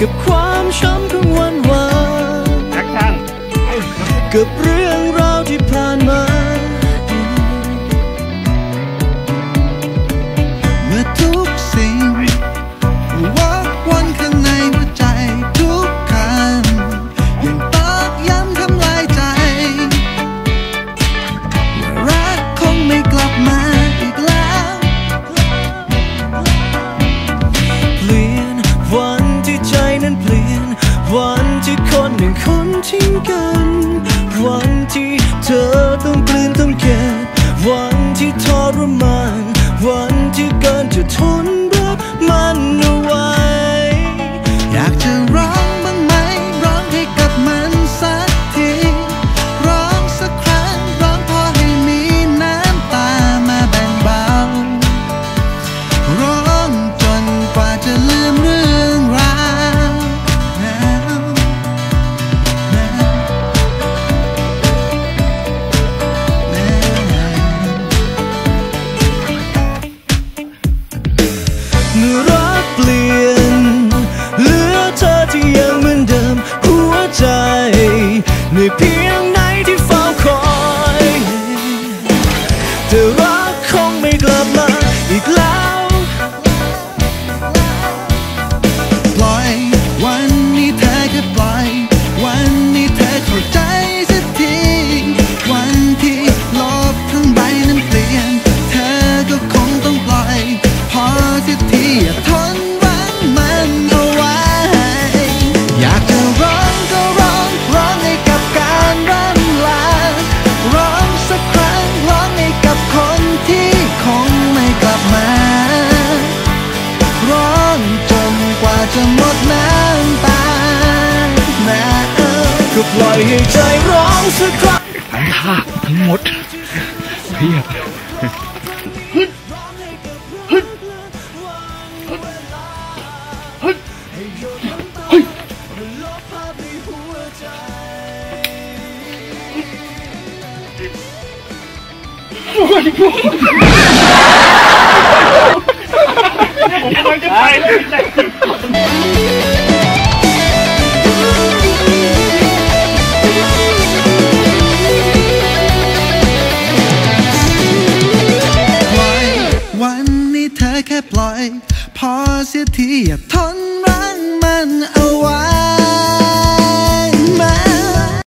กับความช้ำของวันวานกับเรื่อง ทิ้งกัน วันที่เธอต้องกลืนต้องแก่วันที่ทรมาน วันที่การจะทนรับมันเอาไว้ อยากจะร้องบ้างไหม ร้องให้กับมันสักที ร้องสักครั้ง ร้องพอให้มีน้ำตามาแบ่งเบา ร้องจนกว่าจะลืมเรื่อง เห ก็ปล่อยให้ใจร้องสักครั้งทั้งท่าทั้งหมดเพียบปล่อยวันนี้เธอแค่ปล่อย เสียทีอย่าทน